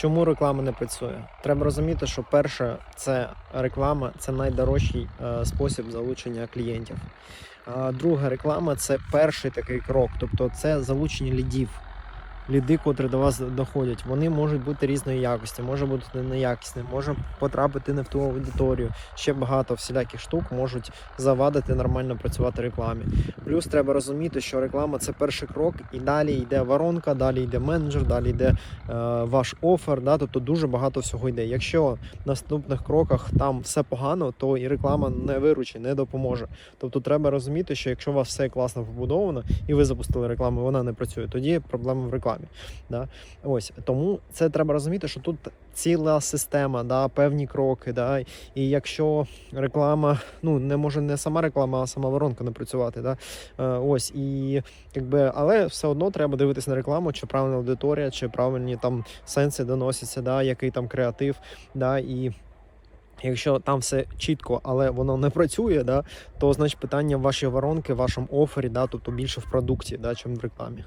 Чому реклама не працює? Треба розуміти, що перше, це реклама це найдорожчий е, спосіб залучення клієнтів. А друга реклама це перший такий крок, тобто це залучення лідів. Ліди, котрі до вас доходять, вони можуть бути різної якості, може бути неякісні, може потрапити не в ту аудиторію. Ще багато всіляких штук можуть завадити нормально працювати рекламі. Плюс треба розуміти, що реклама це перший крок, і далі йде воронка, далі йде менеджер, далі йде е, ваш офер. Да, тобто дуже багато всього йде. Якщо в наступних кроках там все погано, то і реклама не виручить, не допоможе. Тобто треба розуміти, що якщо у вас все класно побудовано і ви запустили рекламу, вона не працює, тоді проблема в рекламі. Да? Ось тому це треба розуміти, що тут ціла система, да, певні кроки. Да? І якщо реклама, ну не може не сама реклама, а сама воронка не працювати. Да? Е, ось і якби, але все одно треба дивитися на рекламу, чи правильна аудиторія, чи правильні там сенси доносяться, да, який там креатив. Да, і Якщо там все чітко, але воно не працює, да, то значить питання в вашій воронки, вашому офері, да, тобто більше в продукті, да, чим в рекламі.